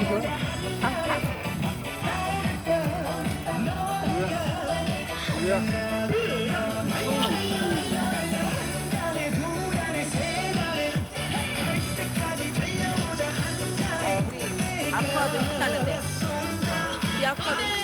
이거? 아, 아빠도 힘나는데. 우리 아빠도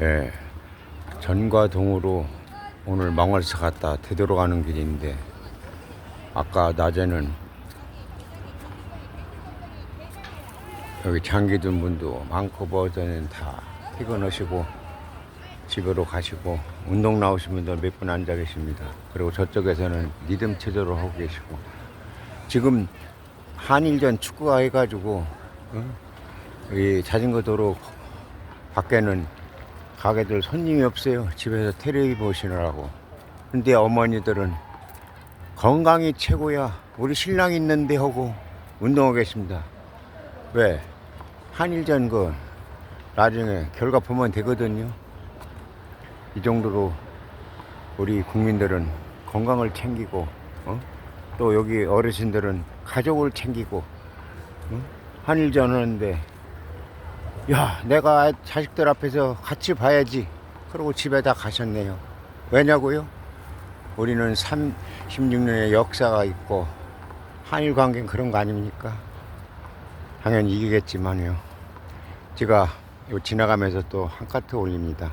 예, 전과 동으로 오늘 망월사 갔다 되돌아 가는 길인데 아까 낮에는 여기 장기 든 분도 많고 버전은 다 퇴근하시고 집으로 가시고 운동 나오신 분들 몇 분 앉아 계십니다. 그리고 저쪽에서는 리듬 체조를 하고 계시고 지금 한일전 축구가 해가지고 어? 이 자전거 도로 밖에는 가게들 손님이 없어요. 집에서 테레비 보시느라고. 근데 어머니들은 건강이 최고야. 우리 신랑 있는데 하고 운동하고 계십니다. 왜? 한일전 그 나중에 결과 보면 되거든요. 이 정도로 우리 국민들은 건강을 챙기고 어? 또 여기 어르신들은 가족을 챙기고 어? 한일전 하는데 야, 내가 자식들 앞에서 같이 봐야지. 그러고 집에 다 가셨네요. 왜냐고요? 우리는 36년의 역사가 있고 한일 관계는 그런 거 아닙니까? 당연히 이기겠지만요. 제가 요 지나가면서 또 한 카트 올립니다.